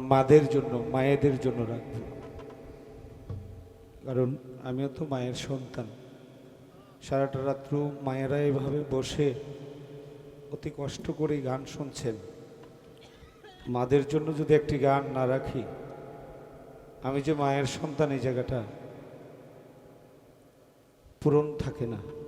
মাদের জন্য, মায়েদের জন্য রাখব। কারণ আমিও তো মায়ের সন্তান। সারাটা রাত্র মায়েরা এভাবে বসে অতি কষ্ট করে গান শুনছেন। মাদের জন্য যদি একটি গান না রাখি, আমি যে মায়ের সন্তান এই জায়গাটা পূরণ থাকে না।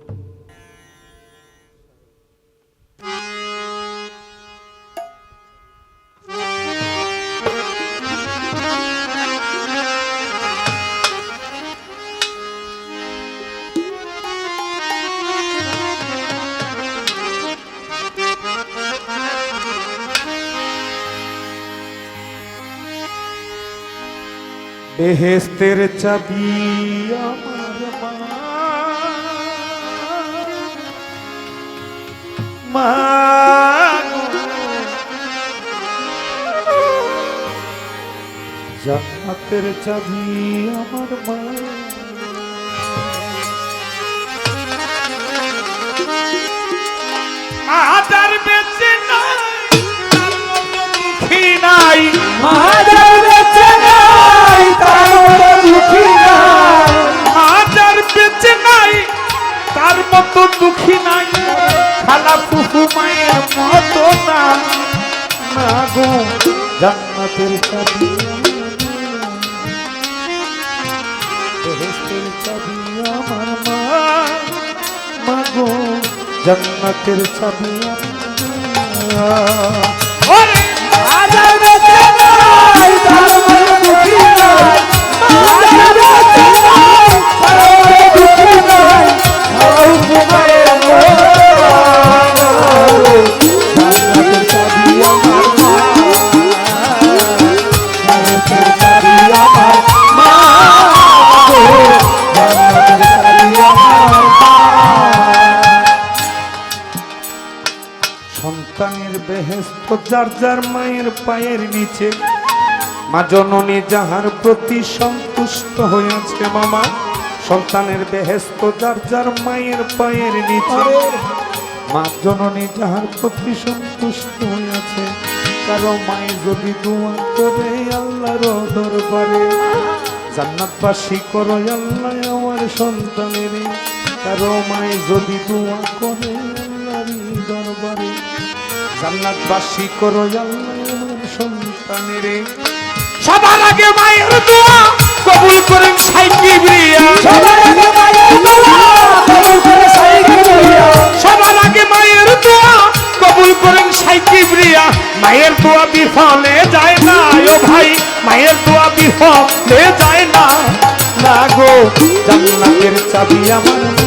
বেহেস্তের চাবি। জান্নাতের চাবি আমার মা আদার বেঁচে আমার মা মাগো গো ছবি আমার যার যার মায়ের পায়ের নিচে। মা জননী যাহার প্রতি সন্তুষ্ট হয়েছে মামা সন্তানের বেহেস্ত যার যার মায়ের পায়ের নিচে। মা জননী যাহার প্রতি সন্তুষ্ট হয়েছে কারও মায়ে যদি দোয়া করে আল্লাহর দরবারে জান্নাতবাসী করো আল্লাহ আমার সন্তানের কারও মায়ে যদি দোয়া করে জান্নাতবাসী করো আল্লাহ আমার সন্তানের। সবার আগে মায়ের দোয়া কবুল করেন সাইকিবরিয়া সবার আগে মায়ের দোয়া কবুল করে সাইকেল দিয়া সবার আগে মায়ের দোয়া কবুল করেন সাইকিবরিয়া মায়ের দোয়া বিফলে যায় না ও ভাই। মায়ের দোয়া বিফলে যায় না। না গো জান্নাতের চাবি আমার।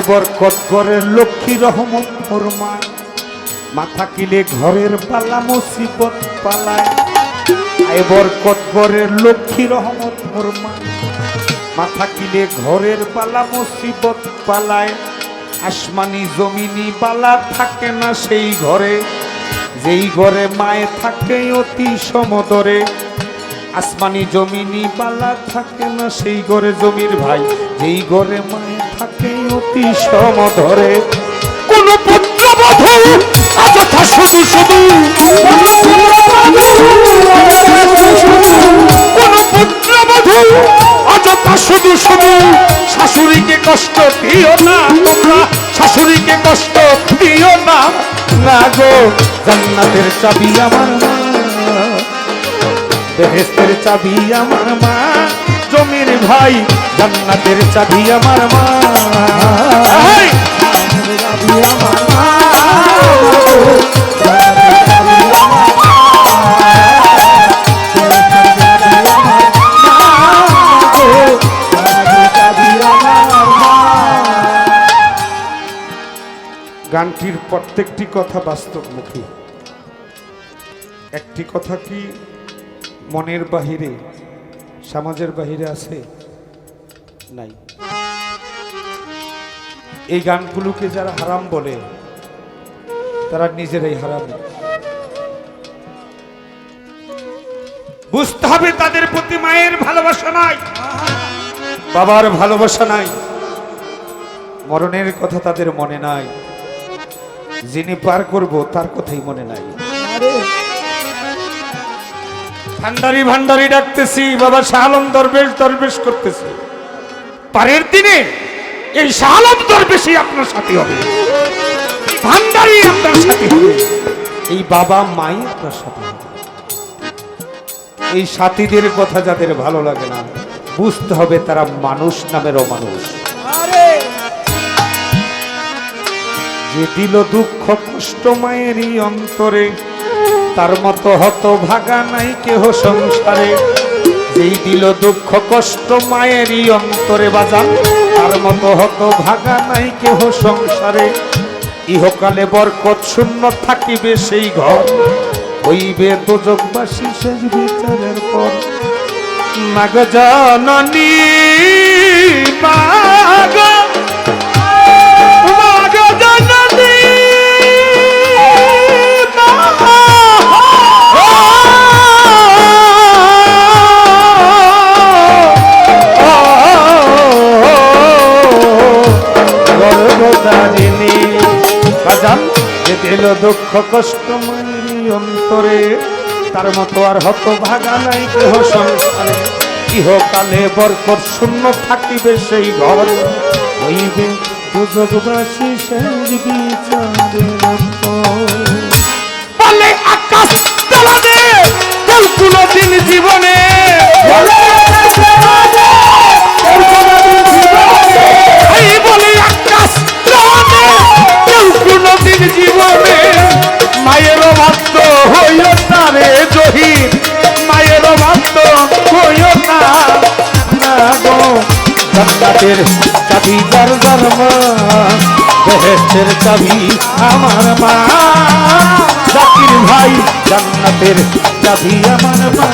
আয় বরকত ঘরের লক্ষ্মী রহমত ফরমা মাথা কিলে ঘরের পালা, মুসিবত পালায়। আয় বরকত ঘরের লক্ষ্মী রহমত ফরমা মাথা কিলে ঘরের পালা, মুসিবত পালায়। আসমানি জমিনি বালা থাকে না সেই ঘরে। যেই ঘরে মায়ে থাকে অতি সমদরে আসমানি জমিনি বালা থাকে না সেই ঘরে জমির ভাই। যেই ঘরে মায়ে থাকে অতি সমধরে। কোন পুত্র বধূ অযথা শুধু শুধু কোন পুত্র বধূ অযথা শুধু শুধু শাশুড়িকে কষ্ট দিও না তোমরা, শাশুড়িকে কষ্ট দিও না। না গো, জান্নাতের চাবি আমার মা বেহেস্তের চাবি আমার মা জমির ভাই, জান্নাতের চাবি আমার মা! গানটির প্রত্যেকটি কথা বাস্তবমুখী একটি কথা কি মনের বাহিরে, সমাজের বাহিরে আছে? নাই। এই গানগুলোকে যারা হারাম বলে, তারা নিজেরাই হারাম। বুঝতে হবে তাদের প্রতি মায়ের ভালোবাসা নাই। বাবার ভালোবাসা নাই। মরণের কথা তাদের মনে নাই। যিনি পার করব, তার কথাই মনে নাই। ভান্ডারি ভান্ডারি ডাকতেছি বাবা শাহালম দরবেশ দরবেশ করতেছি। পারের দিনে এই শাহালম দরবেশই আপনার সাথে হবে। ভান্ডারি আপনার সাথে হবে। এই বাবা মাই আপনার সাথে হবে। এই সাথীদের কথা যাদের ভালো লাগে না বুঝতে হবে তারা মানুষ নামেরও মানুষ আরে! যে দিল দুঃখ কষ্ট মায়েরই অন্তরে তার মতো হত ভাগা নাই কেহ সংসারে। যেই দিল দুঃখ কষ্ট মায়েরই অন্তরে বাজান, তার মতো হত ভাগা নাই কেহ সংসারে। ইহকালে বরকত শূন্য থাকিবে সেই ঘর, হইবে দোজকবাসী শেষ বিচারের পর। মাগ জননী দিল দুঃখ, কষ্ট অন্তরে। তার মতো আর হত ভাগা নাই কেহ সংসারে। ইহকালে বরকত শূন্য থাকিবে সেই ঘর। হইবে দুজকবাসী সেই বিচারের। বলে আকাশ তোলা দে কেউ কোনদিন জীবনে। এই জান্নাতের চাবি যার যার মা বেহেস্তের চাবি আমার মা। জাকির ভাই জান্নাতের চাবি আমার মা।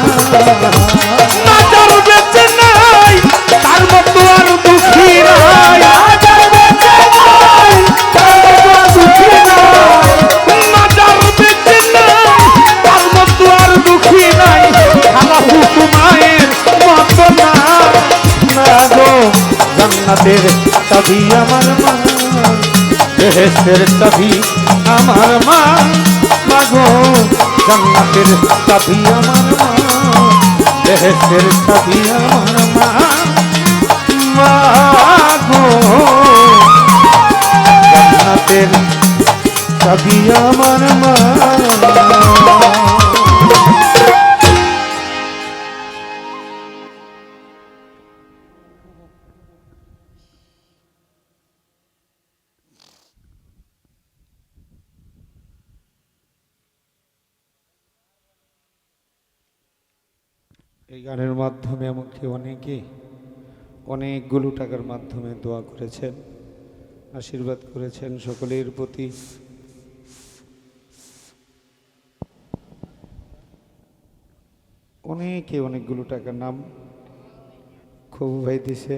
জান্নাতের চাবি আমার মা। বেহেস্তের চাবি আমার মা। মা গো জান্নাতের চাবি আমার মা। বেহেস্তের চাবি আমার মা। মা গো জান্নাতের চাবি আমার মা। এই গানের মাধ্যমে এমনকি অনেকে অনেকগুলো টাকার মাধ্যমে দোয়া করেছেন, আশীর্বাদ করেছেন সকলের প্রতি। অনেকে অনেকগুলো টাকার নাম খুব ভাই দিছে।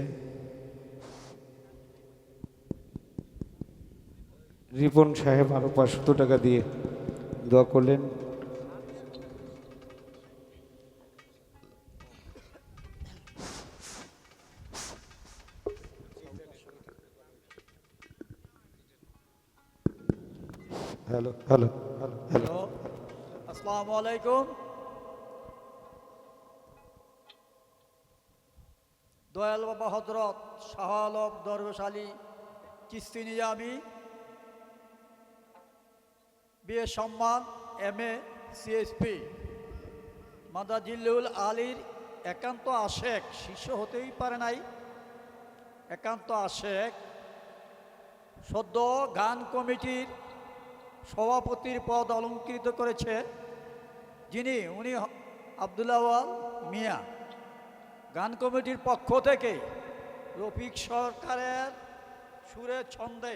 রিপন সাহেব আরও পাঁচশো টাকা দিয়ে দোয়া করলেন। হ্যালো হ্যালো হ্যালো আসসালামু আলাইকুম দয়াল বাবা হজরত শাহ আলম দরবেশ আলী চিস্তি নিজামি বিএ সম্মান এম এ সিএসপি মাদাজিল্লুল আলীর একান্ত আশেক, শিষ্য হতেই পারে নাই। একান্ত আশেক, সদ্য গান কমিটির সভাপতির পদ অলঙ্কৃত করেছে যিনি, উনি আবদুল্লাওয়াল মিয়া। গান কমিটির পক্ষ থেকে রফিক সরকারের সুরের ছন্দে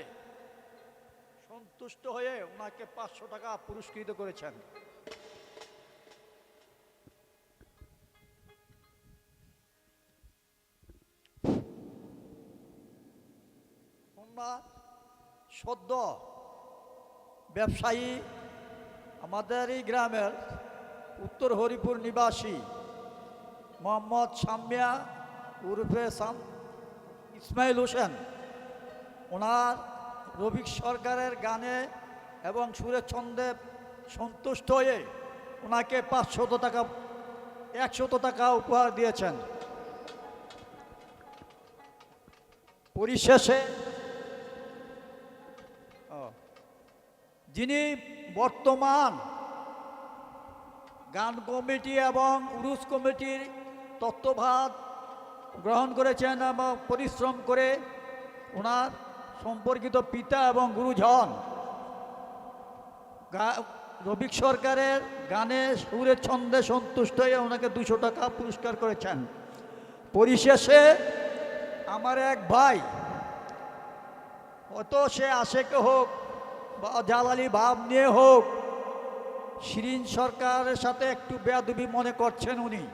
সন্তুষ্ট হয়ে ওনাকে পাঁচশো টাকা পুরস্কৃত করেছেন। সদ্য ব্যবসায়ী, আমাদের এই গ্রামের উত্তর হরিপুর নিবাসী মোহাম্মদ সাম্যা উরফে সাম ইসমাইল হোসেন। ওনার রবিক সরকারের গানে এবং সুরের ছন্দে সন্তুষ্ট হয়ে ওনাকে পাঁচশত টাকা, একশত টাকা উপহার দিয়েছেন। পরিশেষে যিনি বর্তমান গান কমিটি এবং উরুস কমিটির তত্ত্বভাত গ্রহণ করেছেন এবং পরিশ্রম করে ওনার সম্পর্কিত পিতা এবং গুরুজন রবিক সরকারের গানে সুরের ছন্দে সন্তুষ্ট হয়ে ওনাকে দুশো টাকা পুরস্কার করেছেন। পরিশেষে আমার এক ভাই অত সে আশেকে হোক জালালি ভাব নিয়ে হোক, শিরিন সরকারের সাথে একটু বেয়াদবি মনে করছেন উনি।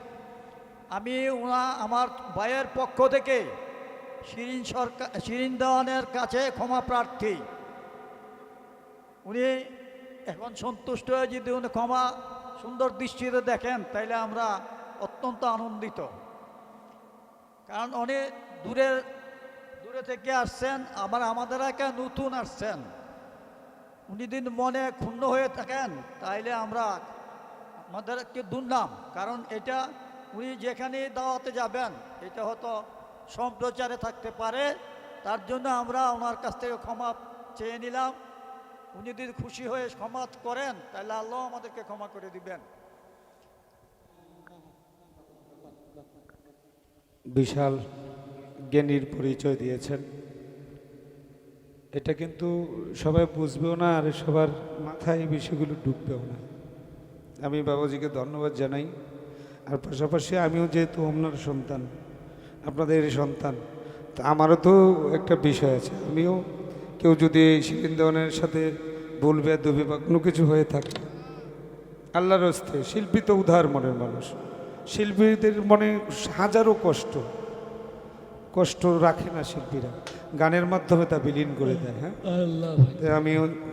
আমি ওনা আমার ভাইয়ের পক্ষ থেকে শিরিন সরকার শিরিন দেওয়ানের কাছে ক্ষমা প্রার্থী। উনি এখন সন্তুষ্ট হয়ে যদি উনি ক্ষমা সুন্দর দৃষ্টিতে দেখেন, তাইলে আমরা অত্যন্ত আনন্দিত। কারণ অনেক দূরের, দূরে থেকে আসছেন, আবার আমাদের একা নতুন আসছেন। উনি দিন মনে ক্ষুণ্ণ হয়ে থাকেন, তাইলে আমরা আমাদেরকে দুর্নাম। কারণ এটা উনি যেখানে দাওয়াতে যাবেন, এটা হয়তো সম্প্রচারে থাকতে পারে। তার জন্য আমরা ওনার কাছ থেকে ক্ষমা চেয়ে নিলাম। উনি যদি খুশি হয়ে ক্ষমা করেন তাহলে আল্লাহ আমাদেরকে ক্ষমা করে দিবেন। বিশাল জ্ঞানীর পরিচয় দিয়েছেন। এটা কিন্তু সবাই বুঝবেও না আর সবার মাথায় বিষয়গুলো ঢুকবেও না। আমি বাবাজিকে ধন্যবাদ জানাই। আর পাশাপাশি আমিও যেহেতু আপনার সন্তান আপনাদের সন্তান, তা আমারও তো একটা বিষয় আছে। আমিও কেউ যদি এই শিলিন্দনের সাথে বলবে দুবে বা কোনো কিছু হয়ে থাকে, আল্লাহর হস্তে শিল্পী তো উদার মনের মানুষ। শিল্পীদের মনে হাজারো কষ্ট। কষ্ট রাখে না শিল্পীরা। গানের মাধ্যমে তা বিলীন করে দেয় হ্যাঁ? আমি আমিও